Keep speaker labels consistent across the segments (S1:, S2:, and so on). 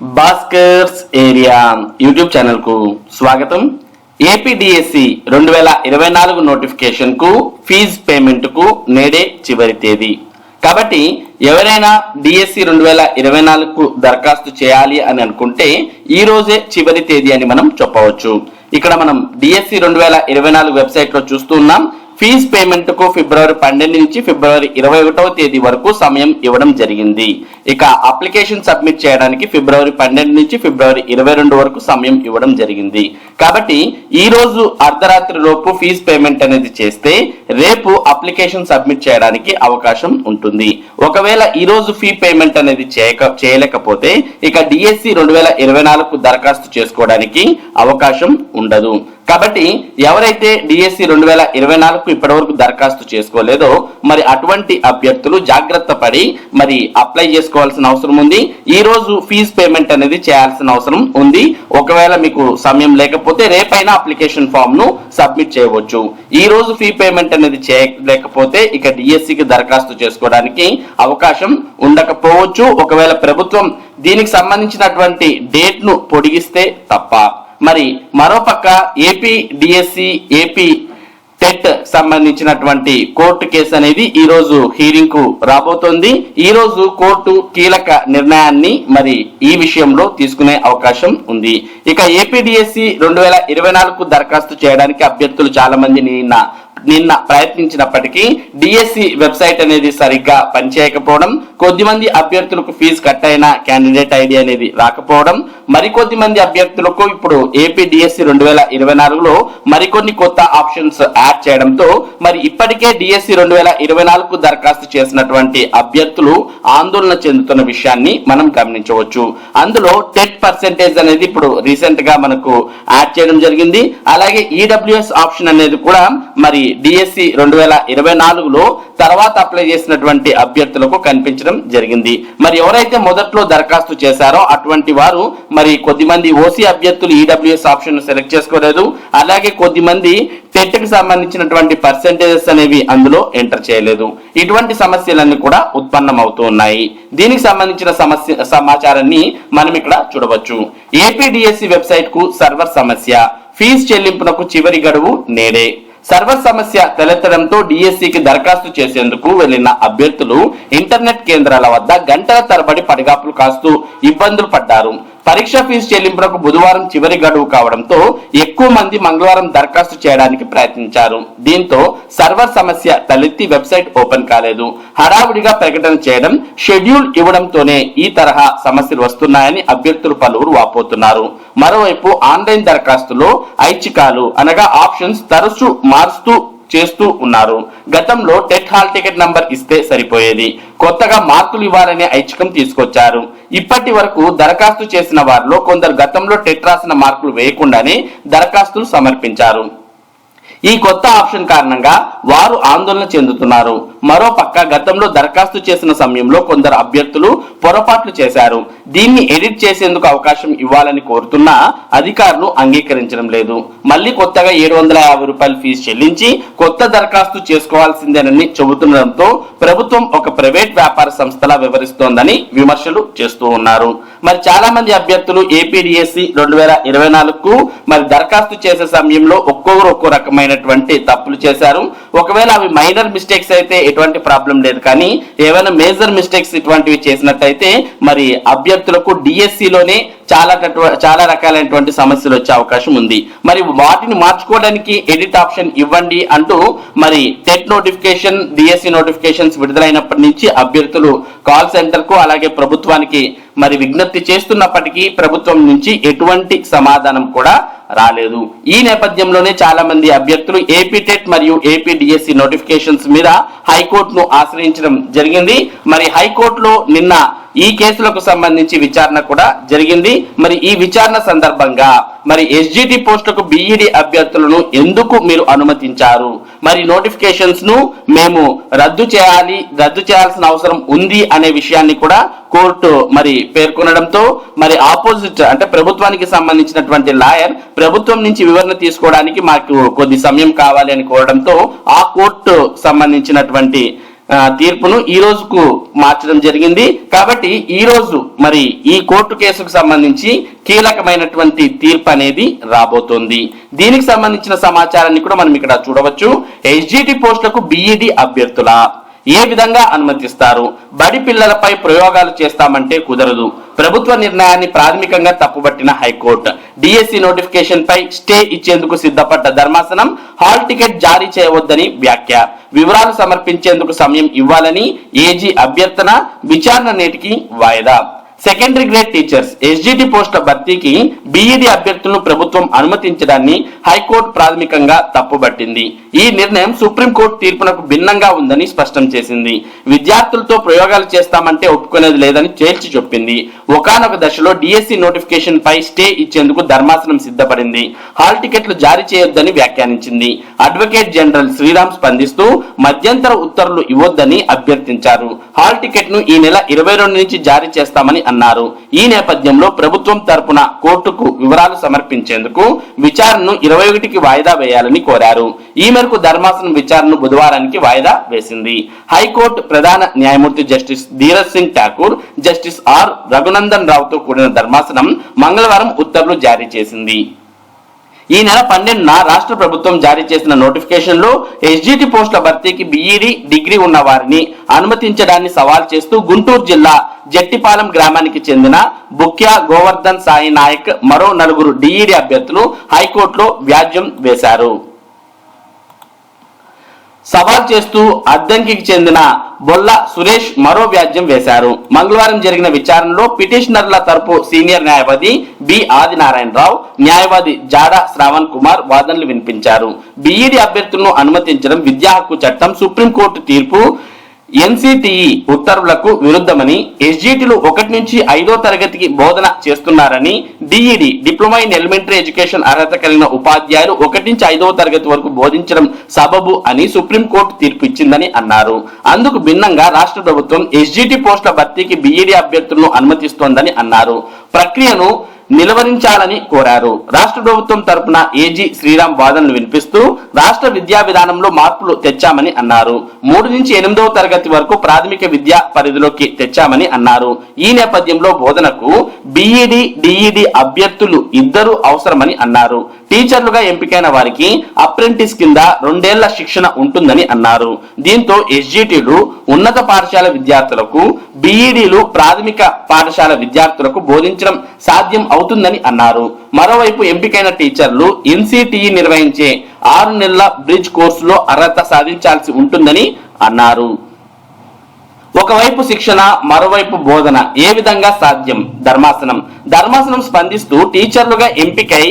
S1: Bhaskar's area YouTube ఛానల్కు స్వాగతం. APDSC రెండు వేల ఇరవై నాలుగు నోటిఫికేషన్కు ఫీజ్ పేమెంట్కు నేడే చివరి తేదీ. కాబట్టి ఎవరైనా డిఎస్సి రెండు వేల ఇరవై నాలుగుకు దరఖాస్తు చేయాలి అని అనుకుంటే ఈ రోజే చివరి తేదీ అని మనం చెప్పవచ్చు. ఇక్కడ మనం డిఎస్సి రెండు వేల ఇరవై నాలుగు వెబ్సైట్లో చూస్తున్నాం ఫీజ్ పేమెంట్కు ఫిబ్రవరి పన్నెండు నుంచి ఫిబ్రవరి ఇరవై ఒకటవ తేదీ వరకు సమయం ఇవ్వడం జరిగింది. ఇక అప్లికేషన్ సబ్మిట్ చేయడానికి ఫిబ్రవరి పన్నెండు నుంచి ఫిబ్రవరి ఇరవై రెండు వరకు సమయం ఇవ్వడం జరిగింది. కాబట్టి ఈ రోజు అర్ధరాత్రి లోపు ఫీజ్ పేమెంట్ అనేది చేస్తే రేపు అప్లికేషన్ సబ్మిట్ చేయడానికి అవకాశం ఉంటుంది. ఒకవేళ ఈ రోజు ఫీ పేమెంట్ అనేది చేయక చేయలేకపోతే ఇక డిఎస్సి రెండు వేల ఇరవై నాలుగు దరఖాస్తు చేసుకోవడానికి అవకాశం ఉండదు. కాబట్టి ఎవరైతే డిఎస్సి రెండు వేల ఇరవై నాలుగు ఇప్పటివరకు దరఖాస్తు చేసుకోలేదో మరి అటువంటి అభ్యర్థులు జాగ్రత్త పడి మరి అప్లై చేసుకోవాల్సిన అవసరం ఉంది. ఈ రోజు ఫీజ్ పేమెంట్ అనేది చేయాల్సిన అవసరం ఉంది. ఒకవేళ మీకు సమయం లేకపోతే రేపైనా అప్లికేషన్ ఫామ్ను సబ్మిట్ చేయవచ్చు. ఈ రోజు ఫీ పేమెంట్ అనేది చేయలేకపోతే ఇక డిఎస్సికి దరఖాస్తు చేసుకోవడానికి అవకాశం ఉండకపోవచ్చు. ఒకవేళ ప్రభుత్వం దీనికి సంబంధించినటువంటి డేట్ను పొడిగిస్తే తప్ప. మరి మరోపక్క ఏపీ డిఎస్సి ఏపీ టెట్ సంబంధించినటువంటి కోర్టు కేసు అనేది ఈ రోజు హీరింగ్కు రాబోతోంది. ఈ రోజు కోర్టు కీలక నిర్ణయాన్ని మరి ఈ విషయంలో తీసుకునే అవకాశం ఉంది. ఇక ఏపీడిఎస్సి రెండు వేల ఇరవై నాలుగు దరఖాస్తు చేయడానికి అభ్యర్థులు చాలా మంది నిన్న నిన్న ప్రయత్నించినప్పటికీ డిఎస్సి వెబ్సైట్ అనేది సరిగ్గా పనిచేయకపోవడం కొద్దిమంది అభ్యర్థులకు ఫీజు కట్ అయిన క్యాండిడేట్ ఐడి అనేది రాకపోవడం మరికొద్ది మంది అభ్యర్థులకు ఇప్పుడు ఏపీ డిఎస్సి రెండు వేల ఇరవై నాలుగులో మరికొన్ని కొత్త ఆప్షన్స్ యాడ్ చేయడంతో మరి ఇప్పటికే డిఎస్సి రెండు వేల ఇరవై నాలుగు దరఖాస్తు చేసినటువంటి అభ్యర్థులు ఆందోళన చెందుతున్న విషయాన్ని మనం గమనించవచ్చు. అందులో టెట్ పర్సెంటేజ్ అనేది ఇప్పుడు రీసెంట్గా మనకు యాడ్ చేయడం జరిగింది. అలాగే ఈడబ్ల్యూఎస్ ఆప్షన్ అనేది కూడా మరి డిఎస్సి రెండు వేల ఇరవై నాలుగులో తర్వాత అప్లై చేసినటువంటి అభ్యర్థులకు కనిపించడం జరిగింది. మరి ఎవరైతే మొదట్లో దరఖాస్తు చేశారో అటువంటి వారు మరి కొద్దిమంది ఓసీ అభ్యర్థులు ఈడబ్ల్యూఎస్ ఆప్షన్ సెలెక్ట్ చేసుకోలేదు. అలాగే కొద్దిమంది టెట్కి సంబంధించినటువంటి పర్సెంటేజెస్ అనేవి అందులో ఎంటర్ చేయలేదు. ఇటువంటి సమస్యలన్నీ కూడా ఉత్పన్నం అవుతూ ఉన్నాయి. దీనికి సంబంధించిన సమస్య సమాచారాన్ని మనం ఇక్కడ చూడవచ్చు. ఏపీడిఎస్సి వెబ్సైట్కు సర్వర్ సమస్య. ఫీజు చెల్లింపునకు చివరి గడువు నేడే. సర్వర్ సమస్య తలెత్తడంతో డిఎస్సికి దరఖాస్తు చేసేందుకు వెళ్ళిన అభ్యర్థులు ఇంటర్నెట్ కేంద్రాల వద్ద గంటల తరబడి పడిగాపులు కాస్తూ ఇబ్బందులు పడ్డారు. పరీక్ష ఫీజు చెల్లింపులకు బుధవారం చివరి గడువు కావడంతో ఎక్కువ మంది మంగళవారం దరఖాస్తు చేయడానికి ప్రయత్నించారు. దీంతో సర్వర్ సమస్య తలెత్తి వెబ్సైట్ ఓపెన్ కాలేదు. హడావుడిగా ప్రకటన చేయడం షెడ్యూల్ ఇవ్వడంతోనే ఈ తరహా సమస్యలు వస్తున్నాయని అభ్యర్థులు పలువురు వాపోతున్నారు. మరోవైపు ఆన్లైన్ దరఖాస్తులో ఐచ్ఛికాలు అనగా ఆప్షన్స్ తరచూ మారుస్తూ చేస్తూ ఉన్నారు. గతంలో టెట్ హాల్ టికెట్ నంబర్ ఇస్తే సరిపోయేది. కొత్తగా మార్కులు ఇవ్వాలనే ఐచ్ఛికం తీసుకొచ్చారు. ఇప్పటి వరకు దరఖాస్తు చేసిన వారిలో కొందరు గతంలో టెట్ రాసిన మార్కులు వేయకుండానే దరఖాస్తులు సమర్పించారు. ఈ కొత్త ఆప్షన్ కారణంగా వారు ఆందోళన చెందుతున్నారు. మరో పక్క గతంలో దరఖాస్తు చేసిన సమయంలో కొందరు అభ్యర్థులు పొరపాట్లు చేశారు. దీన్ని ఎడిట్ చేసేందుకు అవకాశం ఇవ్వాలని కోరుతున్నా అధికారులు అంగీకరించడం లేదు. మళ్ళీ కొత్తగా ఏడు వందల యాభై రూపాయలు ఫీజు చెల్లించి కొత్త దరఖాస్తు చేసుకోవాల్సిందేనని చెబుతుండడంతో ప్రభుత్వం ఒక ప్రైవేట్ వ్యాపార సంస్థలా వివరిస్తోందని విమర్శలు చేస్తూ ఉన్నారు. మరి చాలా మంది అభ్యర్థులు ఏపీడిఎస్సి రెండు వేల ఇరవై నాలుగుకు మరి దరఖాస్తు చేసే సమయంలో ఒక్కొక్కరు ఒక్కో రకమైన రకమైనటువంటి తప్పులు చేశారు. ఒకవేళ అవి మైనర్ మిస్టేక్స్ అయితే ఎటువంటి ప్రాబ్లం లేదు. కానీ ఏవైనా మేజర్ మిస్టేక్స్ ఇటువంటివి చేసినట్టయితే మరి అభ్యర్థులకు డిఎస్సిలోనే చాలా చాలా రకాలైనటువంటి సమస్యలు వచ్చే అవకాశం ఉంది. మరి వాటిని మార్చుకోవడానికి ఎడిట్ ఆప్షన్ ఇవ్వండి అంటూ మరి టెట్ నోటిఫికేషన్ డిఎస్సి నోటిఫికేషన్స్ విడుదలైనప్పటి నుంచి అభ్యర్థులు కాల్ సెంటర్కు అలాగే ప్రభుత్వానికి మరి విజ్ఞప్తి చేస్తున్నప్పటికీ ప్రభుత్వం నుంచి ఎటువంటి సమాధానం కూడా రాలేదు. ఈ నేపథ్యంలోనే చాలా మంది అభ్యర్థులు ఏపీటెట్ మరియు ఏపీ డిఎస్సి నోటిఫికేషన్స్ మీద హైకోర్టును ఆశ్రయించడం జరిగింది. మరి హైకోర్టులో నిన్న ఈ కేసులకు సంబంధించి విచారణ కూడా జరిగింది. మరి ఈ విచారణ సందర్భంగా మరి ఎస్జిటి పోస్టులకు బిఈడి అభ్యర్థులను ఎందుకు మీరు అనుమతించారు? మరి నోటిఫికేషన్స్ను మేము రద్దు చేయాలి రద్దు చేయాల్సిన అవసరం ఉంది అనే విషయాన్ని కూడా కోర్టు మరి పేర్కొనడంతో మరి ఆపోజిట్ అంటే ప్రభుత్వానికి సంబంధించినటువంటి లాయర్ ప్రభుత్వం నుంచి వివరణ తీసుకోవడానికి మాకు కొద్ది సమయం కావాలి అని కోరడంతో ఆ కోర్టు సంబంధించినటువంటి తీర్పును ఈ రోజుకు మార్చడం జరిగింది. కాబట్టి ఈ రోజు మరి ఈ కోర్టు కేసుకు సంబంధించి కీలకమైనటువంటి తీర్పు అనేది రాబోతోంది. దీనికి సంబంధించిన సమాచారాన్ని కూడా మనం ఇక్కడ చూడవచ్చు. ఎస్జిటి పోస్టులకు బిఈడి అభ్యర్థుల ఏ విధంగా అనుమతిస్తారు? బడి పిల్లలపై ప్రయోగాలు చేస్తామంటే కుదరదు. ప్రభుత్వ నిర్ణయాన్ని ప్రాథమికంగా తప్పుబట్టిన హైకోర్టు. డిఎస్సి నోటిఫికేషన్ పై స్టే ఇచ్చేందుకు సిద్ధపడ్డ ధర్మాసనం హాల్ టికెట్ జారీ చేయవద్దని వ్యాఖ్య. వివరాలు సమర్పించేందుకు సమయం ఇవ్వాలని ఏజీ అభ్యర్థన విచారణ నేటికి వాయిదా. సెకండరీ గ్రేడ్ టీచర్స్ ఎస్జిటి పోస్టుల భర్తీకి బీఈడి అభ్యర్థులను ప్రభుత్వం అనుమతించడాన్ని హైకోర్టు ప్రాథమికంగా తప్పుబట్టింది. ఈ నిర్ణయం సుప్రీంకోర్టు తీర్పునకు భిన్నంగా ఉందని స్పష్టం చేసింది. విద్యార్థులతో ప్రయోగాలు చేస్తామంటే ఒప్పుకునేది లేదని తేల్చి చెప్పింది. ఒకానొక దశలో డిఎస్సి నోటిఫికేషన్ పై స్టే ఇచ్చేందుకు ధర్మాసనం సిద్ధపడింది. హాల్ టికెట్లు జారీ చేయొద్దని వ్యాఖ్యానించింది. అడ్వకేట్ జనరల్ శ్రీరామ్ స్పందిస్తూ మధ్యంతర ఉత్తర్వులు ఇవ్వొద్దని అభ్యర్థించారు. హాల్ టికెట్ను ఈ నెల ఇరవై రెండు నుంచి జారీ చేస్తామని అన్నారు. ఈ నేపథ్యంలో ప్రభుత్వం తరపున కోర్టుకు వివరాలు సమర్పించేందుకు విచారణను ఇరవై ఒకటికి వాయిదా వేయాలని కోరారు. ఈ మేరకు ధర్మాసనం విచారణను బుధవారానికి వాయిదా వేసింది. హైకోర్టు ప్రధాన న్యాయమూర్తి justice Dheeraj Singh Thakur justice R Raghunandan రావుతో కూడిన ధర్మాసనం మంగళవారం ఉత్తర్వులు జారీ చేసింది. ఈ నెల పన్నెండున రాష్ట్ర ప్రభుత్వం జారీ చేసిన నోటిఫికేషన్లో ఎస్జిటి పోస్టుల భర్తీకి బిఈడి డిగ్రీ ఉన్న వారిని అనుమతించడాన్ని సవాల్ చేస్తూ గుంటూరు జిల్లా జట్టిపాలెం గ్రామానికి చెందిన బుక్యా గోవర్ధన్ సాయి నాయక్ మరో నలుగురు డిఈడి అభ్యర్థులు హైకోర్టులో వ్యాజ్యం వేశారు. సవాల్ చేస్తూ అద్దంకికి చెందిన బొల్ల సురేష్ మరో వ్యాజ్యం వేశారు. మంగళవారం జరిగిన విచారణలో పిటిషనర్ల తరపు సీనియర్ న్యాయవాది బి ఆదినారాయణరావు న్యాయవాది జాడా శ్రావణ్ కుమార్ వాదనలు వినిపించారు. బీఈడి అభ్యర్థులను అనుమతించడం విద్యా హక్కు చట్టం సుప్రీంకోర్టు తీర్పు ఎన్సిటిఈ ఉత్తర్వులకు విరుద్ధమని ఎస్జిటిలు ఒకటి నుంచి ఐదో తరగతికి బోధన చేస్తున్నారని DEd diploma in elementary education అర్హత కలిగిన ఉపాధ్యాయులు ఒకటి నుంచి ఐదవ తరగతి వరకు బోధించడం సబబు అని సుప్రీంకోర్టు తీర్పు ఇచ్చిందని అన్నారు. అందుకు భిన్నంగా రాష్ట్ర ప్రభుత్వం ఎస్జిటి పోస్టుల భర్తీకి బిఈడి అభ్యర్థులను అనుమతిస్తోందని అన్నారు. ప్రక్రియను నిలువరించాలని కోరారు. రాష్ట్ర ప్రభుత్వం తరపున ఏజీ శ్రీరామ్ వాదనలు వినిపిస్తూ రాష్ట్ర విద్యా విధానంలో మార్పులు తెచ్చామని అన్నారు. మూడు నుంచి ఎనిమిదవ తరగతి వరకు ప్రాథమిక విద్యా పరిధిలోకి తెచ్చామని అన్నారు. ఈ నేపథ్యంలో బోధనకు బీఈడి డిఈడి అభ్యర్థులు ఇద్దరు అవసరమని అన్నారు. టీచర్లుగా ఎంపికైన వారికి అప్రెంటిస్ కింద రెండేళ్ళ శిక్షణ ఉంటుందని అన్నారు. దీంతో ఎస్జిటిలు ఉన్నత పాఠశాల విద్యార్థులకు బీఈడీలు ప్రాథమిక పాఠశాల విద్యార్థులకు బోధించడం సాధ్యం అవుతుందని అన్నారు. మరోవైపు ఎంపికైన టీచర్లు ఎన్సిటిఈ నిర్వహించే ఆరు నెలల బ్రిడ్జ్ కోర్సులో అర్హత సాధించాల్సి ఉంటుందని అన్నారు. ఒకవైపు శిక్షణ మరోవైపు బోధన ఏ విధంగా సాధ్యం? ధర్మాసనం. ధర్మాసనం స్పందిస్తూ టీచర్లుగా ఎంపికై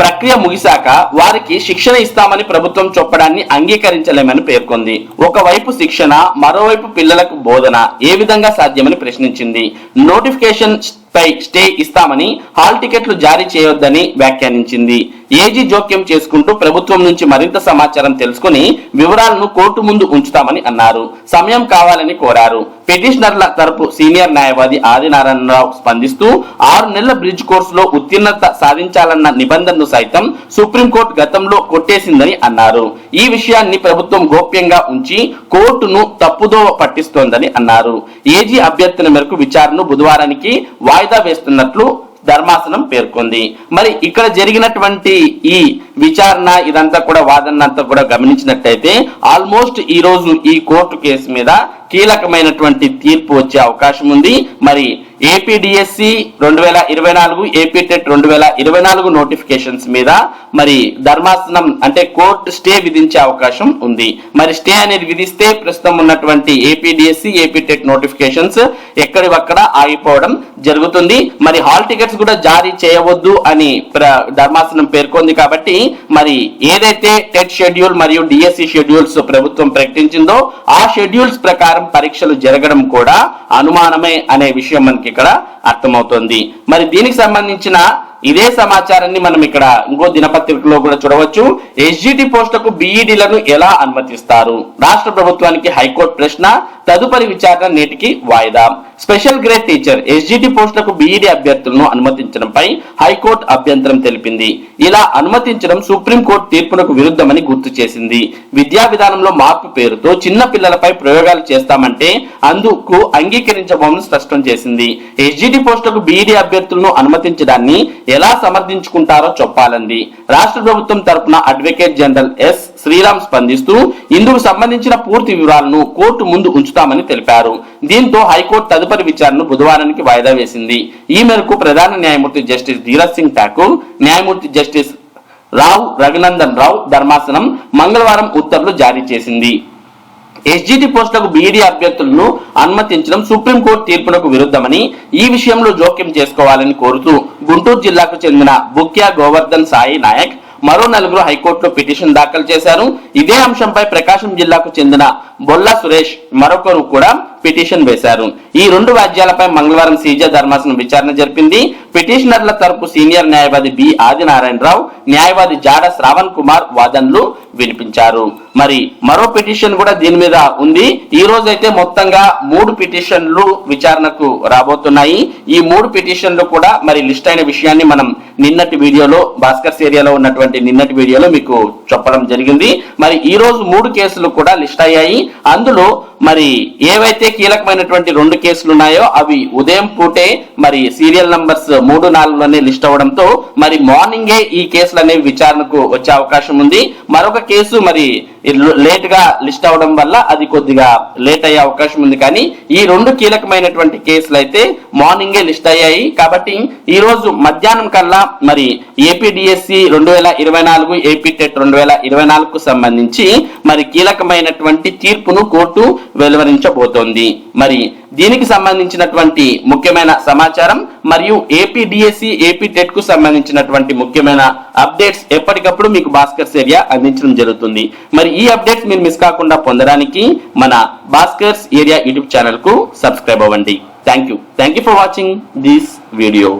S1: ప్రక్రియ ముగిశాక వారికి శిక్షణ ఇస్తామని ప్రభుత్వం చొప్పడాన్ని అంగీకరించలేమని పేర్కొంది. ఒకవైపు శిక్షణ మరోవైపు పిల్లలకు బోధన ఏ విధంగా సాధ్యమని ప్రశ్నించింది. నోటిఫికేషన్ పై స్టే ఇస్తామని హాల్ టికెట్లు జారీ చేయొద్దని వ్యాఖ్యానించింది. ఏజీ జోక్యం చేసుకుంటూ ప్రభుత్వం నుంచి మరింత సమాచారం తెలుసుకుని వివరాలను కోర్టు ముందు ఉంచుతామని అన్నారు. సమయం కావాలని కోరారు. పిటిషనర్ల తరపు సీనియర్ న్యాయవాది ఆదినారాయణరావు స్పందిస్తూ ఆరు నెలల బ్రిడ్జ్ కోర్సులో ఉత్తీర్ణత సాధించాలన్న నిబంధనను సైతం సుప్రీంకోర్టు గతంలో కొట్టేసిందని అన్నారు. ఈ విషయాన్ని ప్రభుత్వం గోప్యంగా ఉంచి కోర్టును తప్పుదోవ పట్టిస్తోందని అన్నారు. ఏజీ అభ్యర్థన మేరకు విచారణను బుధవారానికి వాయిదా వేస్తున్నట్లు ధర్మాసనం పేర్కొంది. మరి ఇక్కడ జరిగినటువంటి ఈ విచారణ ఇదంతా కూడా వాదన అంతా కూడా గమనించినట్టయితే ఆల్మోస్ట్ ఈ రోజు ఈ కోర్టు కేసు మీద కీలకమైనటువంటి తీర్పు వచ్చే అవకాశం ఉంది. మరి ఏపీడిఎస్సి రెండు వేల ఇరవై నాలుగు ఏపీటెట్ రెండు వేల ఇరవై నాలుగు నోటిఫికేషన్స్ మీద మరి ధర్మాసనం అంటే కోర్టు స్టే విధించే అవకాశం ఉంది. మరి స్టే అనేది విధిస్తే ప్రస్తుతం ఉన్నటువంటి ఏపీడిఎస్సి ఏపీటెట్ నోటిఫికేషన్స్ ఎక్కడివక్కడ ఆగిపోవడం జరుగుతుంది. మరి హాల్ టికెట్స్ కూడా జారీ చేయవద్దు అని ప్ర- ధర్మాసనం పేర్కొంది కాబట్టి మరి ఏదైతే టెట్ షెడ్యూల్ మరియు డిఎస్సి షెడ్యూల్స్ ప్రభుత్వం ప్రకటించిందో ఆ షెడ్యూల్స్ ప్రకారం పరీక్షలు జరగడం కూడా అనుమానమే అనే విషయం మనకి ఇక్కడ అర్థమవుతుంది. మరి దీనికి సంబంధించిన ఇదే సమాచారాన్ని మనం ఇక్కడ ఇంకో దినపత్రికలో కూడా చూడవచ్చు. ఎస్జిటి పోస్టులకు బీఈడీలను ఎలా అనుమతిస్తారు? రాష్ట్ర ప్రభుత్వానికి హైకోర్టు ప్రశ్న తదుపరి విచారణ నేటికి వాయిదా. స్పెషల్ గ్రేడ్ టీచర్ ఎస్జిటి పోస్టులకు బీఈడి అభ్యర్థులను అనుమతించడంపై హైకోర్టు అభ్యంతరం తెలిపింది. ఇలా అనుమతించడం సుప్రీంకోర్టు తీర్పునకు విరుద్ధమని గుర్తు చేసింది. విద్యా విధానంలో మార్పు పేరుతో చిన్న పిల్లలపై ప్రయోగాలు చేస్తామంటే అందుకు అంగీకరించబోమని స్పష్టం చేసింది. ఎస్జిటి పోస్టులకు బీఈడి అభ్యర్థులను అనుమతించడాన్ని ఎలా సమర్థించుకుంటారో చెప్పాలంది. రాష్ట్ర ప్రభుత్వం తరపున అడ్వకేట్ జనరల్ ఎస్. శ్రీరామ్ స్పందిస్తూ ఇందుకు సంబంధించిన పూర్తి వివరాలను కోర్టు ముందు ఉంచుతామని తెలిపారు. దీంతో హైకోర్టు తదుపరి విచారణను బుధవారానికి వాయిదా వేసింది. ఈ మేరకు ప్రధాన న్యాయమూర్తి జస్టిస్ ధీరజ్ సింగ్ ఠాకూర్ న్యాయమూర్తి జస్టిస్ రావు రఘునందన్ రావు ధర్మాసనం మంగళవారం ఉత్తర్వులు జారీ చేసింది. ఎస్జిటి పోస్టులకు బీఈడీ అభ్యర్థులను అనుమతించడం సుప్రీంకోర్టు తీర్పునకు విరుద్ధమని ఈ విషయంలో జోక్యం చేసుకోవాలని కోరుతూ గుంటూరు జిల్లాకు చెందిన బుక్యా గోవర్ధన్ సాయి నాయక్ మరో నలుగురు హైకోర్టులో పిటిషన్ దాఖలు చేశారు. ఇదే అంశంపై ప్రకాశం జిల్లాకు చెందిన బొల్లా సురేష్ మరొకరు కూడా పిటిషన్ వేశారు. ఈ రెండు వ్యాజ్యాలపై మంగళవారం సీజే ధర్మాసనం విచారణ జరిపింది. పిటిషనర్ల తరపు సీనియర్ న్యాయవాది బి ఆదినారాయణరావు న్యాయవాది జాడ శ్రావణ్ కుమార్ వాదనలు వినిపించారు. మరి మరో పిటిషన్ కూడా దీని మీద ఉంది. ఈ రోజు అయితే మొత్తంగా మూడు పిటిషన్లు విచారణకు రాబోతున్నాయి. ఈ మూడు పిటిషన్లు కూడా మరి లిస్ట్ అయిన విషయాన్ని మనం నిన్నటి వీడియోలో భాస్కర్స్ ఏరియాలో ఉన్నటువంటి నిన్నటి వీడియోలో మీకు చెప్పడం జరిగింది. మరి ఈ రోజు మూడు కేసులు కూడా లిస్ట్ అయ్యాయి. అందులో మరి ఏవైతే కీలకమైనటువంటి రెండు కేసులు ఉన్నాయో అవి ఉదయం పూటే మరి సీరియల్ నంబర్స్ మూడు నాలుగులోనే లిస్ట్ అవడంతో మరి మార్నింగే ఈ కేసులు అనేవి విచారణకు వచ్చే అవకాశం ఉంది. మరొక కేసు మరి లేట్గా లిస్ట్ అవడం వల్ల అది కొద్దిగా లేట్ అయ్యే అవకాశం ఉంది. కానీ ఈ రెండు కీలకమైనటువంటి కేసులు అయితే మార్నింగే లిస్ట్ అయ్యాయి. కాబట్టి ఈ రోజు మధ్యాహ్నం కల్లా మరి ఏపీడిఎస్సి రెండు వేల ఇరవై నాలుగు ఏపీ టెట్ రెండు వేల ఇరవై నాలుగుకు సంబంధించి మరి కీలకమైనటువంటి తీర్పును కోర్టు వెలువరించబోతోంది. మరి దీనికి సంబంధించినటువంటి ముఖ్యమైన సమాచారం మరియు ఏపీ డిఎస్సి ఏపీ టెట్కు సంబంధించినటువంటి ముఖ్యమైన అప్డేట్స్ ఎప్పటికప్పుడు మీకు భాస్కర్స్ ఏరియా అందించడం జరుగుతుంది. మరి ఈ అప్డేట్స్ మీరు మిస్ కాకుండా పొందడానికి మన భాస్కర్స్ ఏరియా యూట్యూబ్ ఛానల్కు సబ్స్క్రైబ్ అవ్వండి. Thank you thank you for watching this video